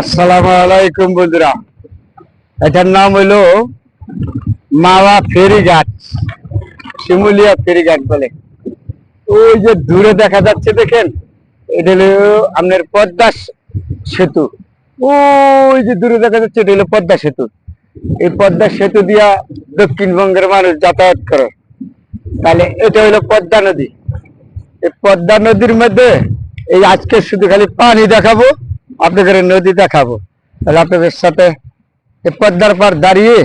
আসসালামু আলাইকুম বন্ধুরা। এটার নাম হইল মাওয়া ফেরিঘাট শিমুলিয়া ফেরিঘাট বলে। ওই যে দূরে দেখা যাচ্ছে দেখেন, এটা হলো আপনার পদ্মা সেতু। ওই যে দূরে দেখা যাচ্ছে এটা হলো পদ্মা সেতু। এই পদ্মা সেতু দিয়া দক্ষিণবঙ্গের মানুষ যাতায়াত করে। তাহলে এটা হলো পদ্মা নদী। এই পদ্মা নদীর মধ্যে এই আজকে শুধু খালি পানি দেখাবো। আপনাদের নদী দেখাবো তাহলে আপনাদের সাথে পদ্মার পার দাঁড়িয়ে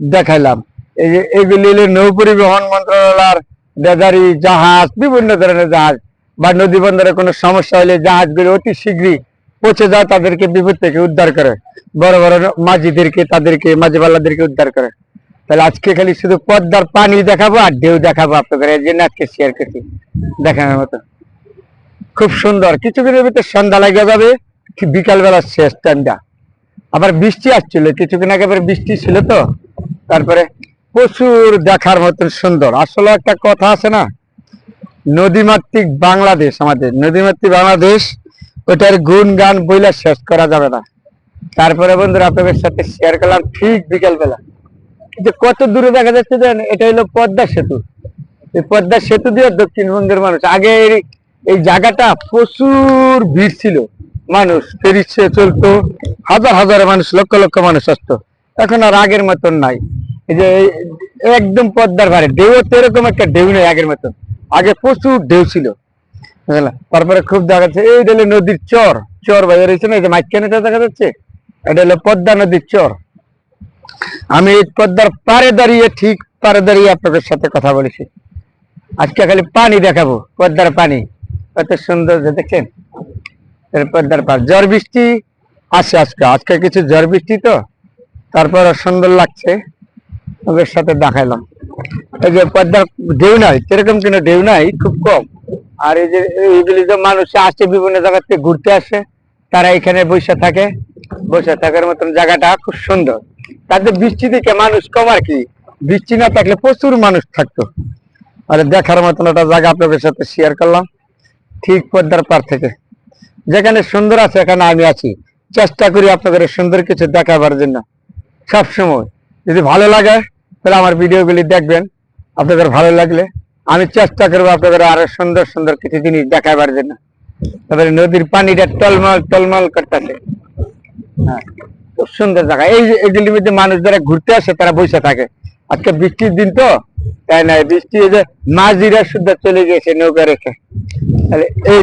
দেখাইলাম। এই যে এগুলি নৌ পরিবহন মন্ত্রণালয়ের বেদারি, জাহাজ, বিভিন্ন ধরনের জাহাজ বা নদী বন্দরে কোনো সমস্যা হলে জাহাজগুলো অতি শীঘ্রই পৌঁছে যায় তাদেরকে বিপদ থেকে উদ্ধার করে। বড় বড় মাঝিদেরকে, তাদেরকে মাঝিবাল্লাদেরকে উদ্ধার করে। তাহলে আজকে খালি শুধু পদ্মার পানি দেখাবো আর ঢেউ দেখাবো আপনাদের। এই জন্য আজকে শেয়ার করছি। দেখানোর মতো। খুব সুন্দর। কিছু ভিতরে সন্ধ্যা লেগে যাবে। কি বিকাল বেলা শেষ টাইমটা? আবার বৃষ্টি আসছিল কিছুক্ষণ আগে আবার বৃষ্টি ছিল তো। তারপরে প্রচুর দেখার মতন সুন্দর। আসলে একটা কথা আছে না, নদীমাতৃক বাংলাদেশ আমাদের। নদীমাতৃক বাংলাদেশ, ওটার গুণ গান বইলা শেষ করা যাবে না। তারপরে বন্ধুরা, আপনাদের সাথে শেয়ার করলাম ঠিক বিকাল বেলা কিন্তু কত দূরে দেখা যাচ্ছে জানেন, এটা হলো পদ্মা সেতু। এই পদ্মা সেতু দিয়ে দক্ষিণবঙ্গের মানুষ, আগে এই জায়গাটা প্রচুর ভিড় ছিল। মানুষ ফেরিছে চলতো, হাজার হাজার মানুষ, লক্ষ লক্ষ মানুষ আসতো। এখন আর আগের মতন নাই। এই যে একদম পদ্মার ধারে ঢেউ তো এরকম একটা ঢেউ নেই আগের মতন। আগে প্রচুর ঢেউ ছিল, বুঝলা? তারপরে খুব দেখা যাচ্ছে, এই হলো নদীর চর চর বাজার রয়েছে না, এই যে মাঝখানেটা দেখা যাচ্ছে, এটা হলো পদ্মা নদীর চর। আমি এই পদ্মার পারে দাঁড়িয়ে, ঠিক পারে দাঁড়িয়ে আপনাদের সাথে কথা বলেছি। আজকে খালি পানি দেখাবো, পদ্মার পানি। কত সুন্দর, দেখছেন? পদ্মার পার ঝড় বৃষ্টি আসে আজকে। আজকে কিছু ঝড় বৃষ্টি তো, তারপর সুন্দর লাগছে। ওদের সাথে দেখাইলাম। এই যে পদ্মার ঢেউ নাই, সেরকম কোনো ঢেউ নাই, খুব কম। আর এই যে এইগুলি যে মানুষ আসে, বিভিন্ন জায়গা থেকে ঘুরতে আসে, তারা এখানে বসে থাকে। বসে থাকার মতন জায়গাটা খুব সুন্দর। তাদের বৃষ্টি থেকে মানুষ কম আর কি। বৃষ্টি না থাকলে প্রচুর মানুষ থাকতো। আর দেখার মতন একটা জায়গা আপনাদের সাথে শেয়ার করলাম। ঠিক পদ্মার পার থেকে। যেখানে সুন্দর আছে, এখানে আমি আছি। চেষ্টা করি আপনাদের সুন্দর কিছু দেখাবার জন্য। সব সময় যদি ভালো লাগে, তাহলে আমার ভিডিওগুলি দেখবেন। আপনাদের ভালো লাগলে আমি চেষ্টা করব আপনাদের আরও সুন্দর সুন্দর কিছু জিনিস দেখাবার জন্য। তারপরে নদীর পানিটা টলমল টলমল করতেছে। হ্যাঁ খুব সুন্দর জায়গা। এই এগুলির মধ্যে মানুষ যারা ঘুরতে আসে, তারা বসে থাকে। আজকে বৃষ্টির দিন তো তাই বৃষ্টি মাঝিরা শুদ্ধ চলে গেছে নৌকা রেখে।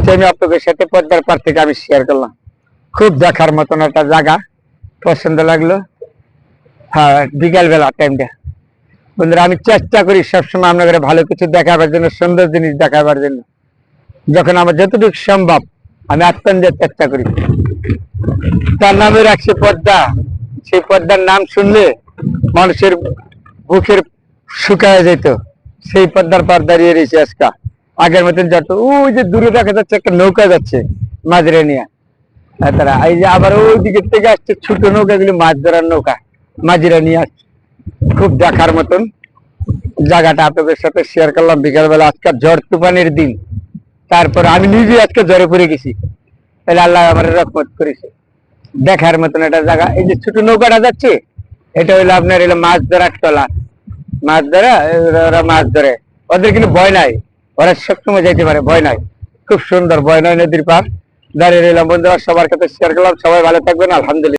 তাহলে আপনাদের সাথে পদ্মার পার থেকে আমি শেয়ার করলাম। খুব দেখার মতন একটা জায়গা, পছন্দ লাগল। হ্যাঁ বিকাল বেলা টাইমটা বন্ধুরা, আমি চেষ্টা করি সবসময় আপনাদের ভালো কিছু দেখাবার জন্য, সুন্দর জিনিস দেখাবার জন্য। যখন আমার যতটুকু সম্ভব, আমি আত্মন্দের চেষ্টা করি। তার নামে রাখছে পদ্মা। সেই পদ্মার নাম শুনলে মানুষের বুকের শুকায় যেত সেই পদ্মার পার দাঁড়িয়ে রয়েছে আজকা। আগের মতন যত ওই যে দূরে দেখা যাচ্ছে, একটা নৌকা যাচ্ছে মাঝরে নিয়ে। তারা এই যে আবার ওই দিকের থেকে আসছে ছোট নৌকাগুলি, মাছ ধরার নৌকা। মাঝিরা নিয়ে আসছে। খুব দেখার মতন। জায়গাটা আপনাদের সাথে শেয়ার করলাম বিকালবেলা। আজকে ঝড় তুফানের দিন। তারপর আমি নিজে আজকে জ্বরে পড়ে গেছি। তাহলে আল্লাহ আমার রহমত করেছে। দেখার মতন একটা জায়গা। এই যে ছোট নৌকাটা যাচ্ছে, এটা হলো আপনার হলো মাছ ধরার টলা। মাছ ধরে ওরা মাছ ধরে। ওদের কিন্তু ভয় নাই। ওরা সবসময় যাইতে পারে, ভয় নাই। খুব সুন্দর, ভয় নয় নদীর পার দাঁড়িয়ে রইলাম বন্ধুরা, সবার কাছে শেয়ার করলাম। সবাই ভালো থাকবেন, আলহামদুলিল্লাহ।